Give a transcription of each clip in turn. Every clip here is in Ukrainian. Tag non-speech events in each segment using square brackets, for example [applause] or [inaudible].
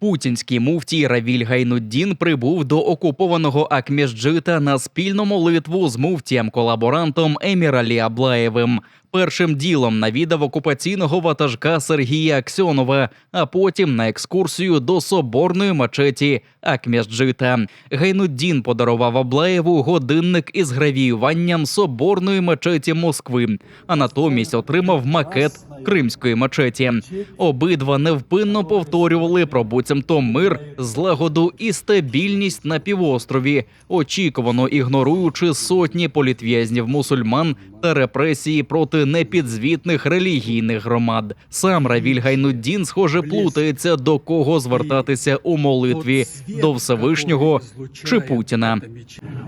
Путінський муфтій Равіль Гайнуддін прибув до окупованого Акміжджита на спільну молитву з муфтієм-колаборантом Еміралі Аблаєвим. Першим ділом навідав окупаційного ватажка Сергія Аксьонова, а потім на екскурсію до соборної мечеті Акміжджита. Гайнуддін подарував Аблаєву годинник із гравіюванням соборної мечеті Москви, а натомість отримав макет кримської мечеті. Обидва невпинно повторювали про буцімто мир, злагоду і стабільність на півострові, очікувано ігноруючи сотні політв'язнів мусульман та репресії проти непідзвітних релігійних громад. Сам Равіль Гайнуддін, схоже, плутається до кого звертатися у молитві до Всевишнього чи Путіна.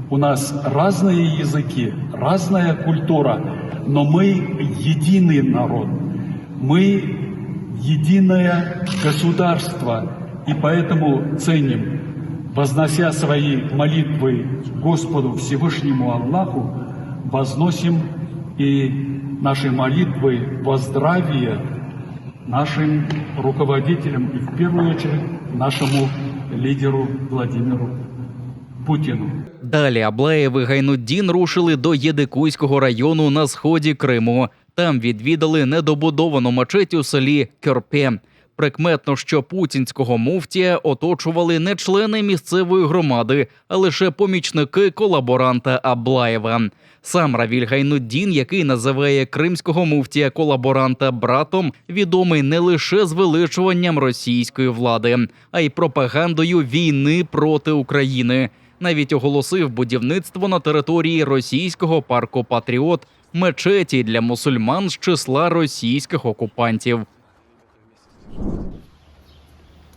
У нас разные языки, разная культура, но мы единый народ. Мы единое государство, и поэтому ценим, вознося свои молитвы Господу Всевышнему Аллаху, возносим и наши молитвы во здравие нашим руководителям и в первую очередь нашему лидеру Владимиру Путину. Далі Аблаєв і Гайнуддін рушили до Єдикуйського району на сході Криму. Там відвідали недобудовану мечеть у селі Кьорпе. Прикметно, що путінського муфтія оточували не члени місцевої громади, а лише помічники колаборанта Аблаєва. Сам Равіль Гайнуддін, який називає кримського муфтія колаборанта братом, відомий не лише звеличуванням російської влади, а й пропагандою війни проти України. Навіть оголосив будівництво на території російського парку Патріот мечеті для мусульман з числа російських окупантів. Thank [laughs] you.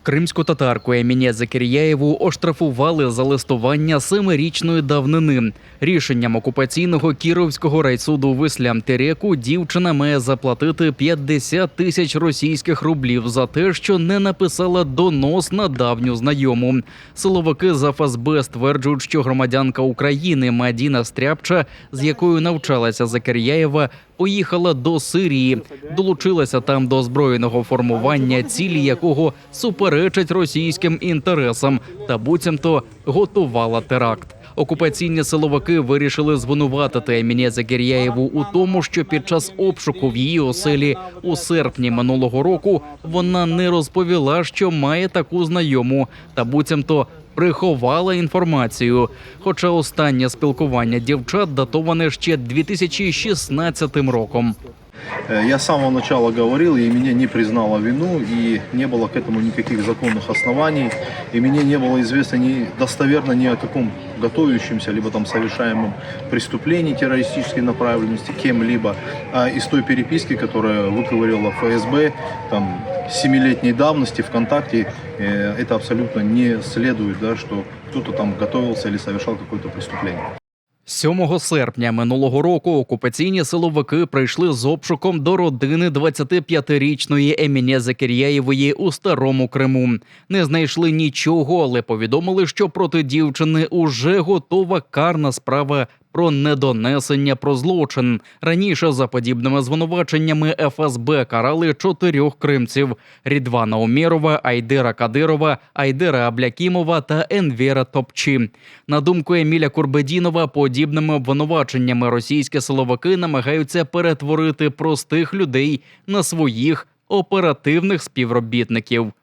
Кримську татарку Еміне Закиряєву оштрафували за листування семирічної давнини. Рішенням окупаційного Кіровського райсуду в Іслям-Тереку дівчина має заплатити 50 тисяч російських рублів за те, що не написала донос на давню знайому. Силовики з ФСБ стверджують, що громадянка України Мадіна Стряпча, з якою навчалася Закиряєва, поїхала до Сирії, долучилася там до збройного формування, цілі якого суперечать російським інтересам, та буцімто готувала теракт. Окупаційні силовики вирішили звинуватити Еміне Загір'яєву у тому, що під час обшуку в її оселі у серпні минулого року вона не розповіла, що має таку знайому, та буцімто приховала інформацію. Хоча останнє спілкування дівчат датоване ще 2016 роком. Э, Я с самого начала говорил, и меня не признала вину, и не было к этому никаких законных оснований, и мне не было известно ни достоверно ни о каком готовящемся, либо там совершаемом преступлении террористической направленности кем-либо, а из той переписки, которая выковырила ФСБ, там, семилетней давности ВКонтакте, э, это абсолютно не следует, да, что кто-то там готовился или совершал какое-то преступление. 7 серпня минулого року окупаційні силовики прийшли з обшуком до родини 25-річної Еміне Закиряєвої у старому Криму. Не знайшли нічого, але повідомили, що проти дівчини уже готова карна справа про недонесення про злочин. Раніше за подібними звинуваченнями ФСБ карали чотирьох кримців: Рідвана Умєрова, Айдера Кадирова, Айдера Аблякімова та Енвєра Топчі. На думку Еміля Курбедінова, подібними обвинуваченнями російські силовики намагаються перетворити простих людей на своїх оперативних співробітників.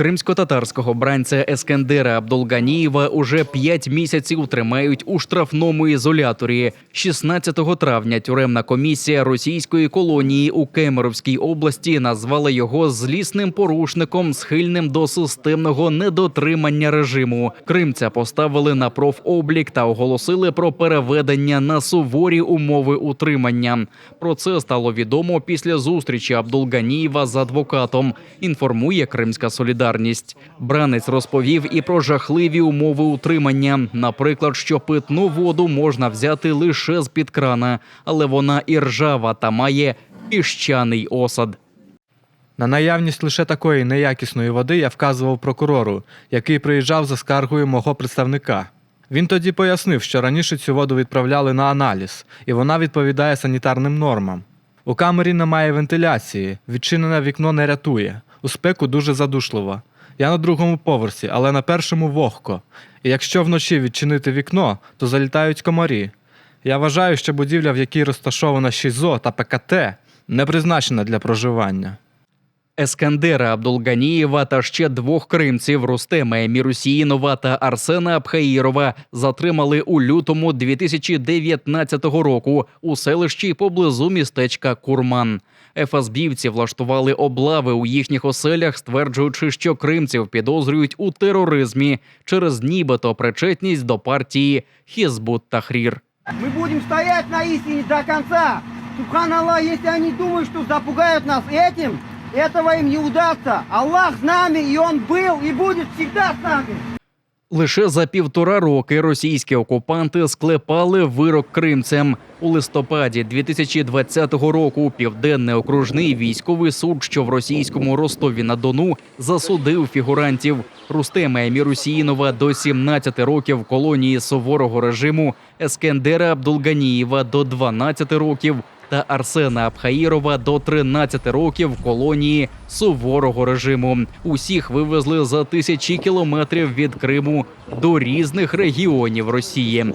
Кримсько-татарського бранця Ескендера Абдулганієва уже п'ять місяців тримають у штрафному ізоляторі. 16 травня тюремна комісія російської колонії у Кемеровській області назвала його злісним порушником, схильним до системного недотримання режиму. Кримця поставили на профоблік та оголосили про переведення на суворі умови утримання. Про це стало відомо після зустрічі Абдулганієва з адвокатом. Інформує Кримська солідарність. Бранець розповів і про жахливі умови утримання. Наприклад, що питну воду можна взяти лише з під крана, але вона і ржава та має піщаний осад. На наявність лише такої неякісної води я вказував прокурору, який приїжджав за скаргою мого представника. Він тоді пояснив, що раніше цю воду відправляли на аналіз, і вона відповідає санітарним нормам. У камері немає вентиляції, відчинене вікно не рятує. У спеку дуже задушливо. Я на другому поверсі, але на першому вогко. І якщо вночі відчинити вікно, то залітають комарі. Я вважаю, що будівля, в якій розташована ШІЗО та ПКТ, не призначена для проживання. Ескандера Абдулганієва та ще двох кримців Рустема Мірусіїнова та Арсена Абхаїрова затримали у лютому 2019 року у селищі поблизу містечка Курман. ФСБівці влаштували облави у їхніх оселях, стверджуючи, що кримців підозрюють у тероризмі через нібито причетність до партії Хізбут Тахрір. Мы будем стоять на истине до конца. Субханаллах, если они думают, что запугают нас этим, этого им не удастся. Аллах с нами, и Он был, и будет всегда с нами. Лише за півтора роки російські окупанти склепали вирок кримцям. У листопаді 2020 року Південний окружний військовий суд, що в російському Ростові на Дону, засудив фігурантів Рустема Мірусіїнова до 17 років колонії суворого режиму, Ескендера Абдулганієва до 12 років та Арсена Абхаїрова до 13 років колонії суворого режиму. Усіх вивезли за тисячі кілометрів від Криму до різних регіонів Росії.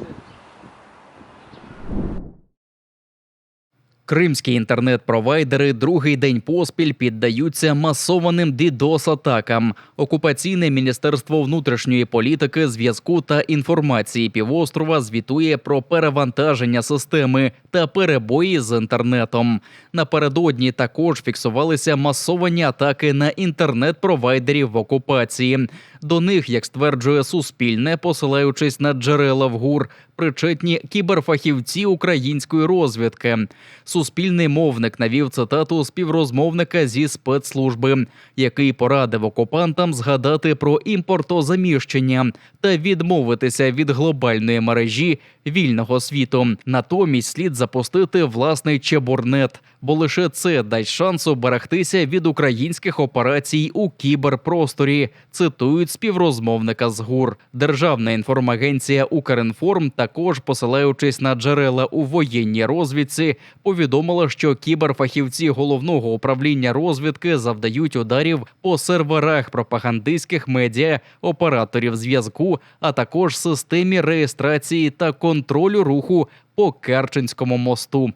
Кримські інтернет-провайдери другий день поспіль піддаються масованим DDoS-атакам. Окупаційне міністерство внутрішньої політики, зв'язку та інформації півострова звітує про перевантаження системи та перебої з інтернетом. Напередодні також фіксувалися масовані атаки на інтернет-провайдерів в окупації. До них, як стверджує Суспільне, посилаючись на джерела в ГУР, причетні кіберфахівці української розвідки. Суспільний мовник навів цитату співрозмовника зі спецслужби, який порадив окупантам згадати про імпортозаміщення та відмовитися від глобальної мережі вільного світу. Натомість слід запустити власний чебурнет, бо лише це дасть шанс уберегтися від українських операцій у кіберпросторі. Цитують співрозмовника з ГУР. Державна інформагенція Укрінформ, також посилаючись на джерела у воєнній розвідці, повідомила, що кіберфахівці головного управління розвідки завдають ударів по серверах пропагандистських медіа, операторів зв'язку, а також системі реєстрації та контролю руху по Керченському мосту.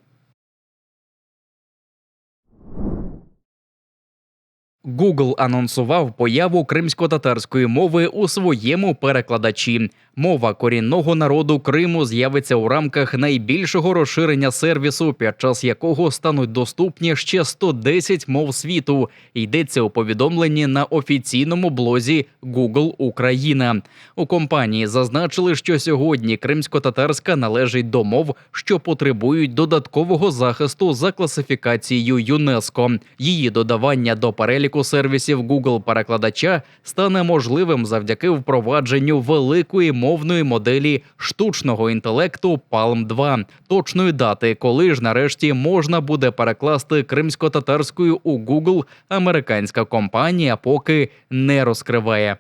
Google анонсував появу кримсько-татарської мови у своєму перекладачі. Мова корінного народу Криму з'явиться у рамках найбільшого розширення сервісу, під час якого стануть доступні ще 110 мов світу. Йдеться у повідомленні на офіційному блозі Google Україна. У компанії зазначили, що сьогодні кримсько-татарська належить до мов, що потребують додаткового захисту за класифікацією ЮНЕСКО. Її додавання до переліку сервісів Google перекладача стане можливим завдяки впровадженню великої мовної моделі штучного інтелекту Palm 2. Точної дати, коли ж нарешті можна буде перекласти кримсько-татарською у Google, американська компанія поки не розкриває.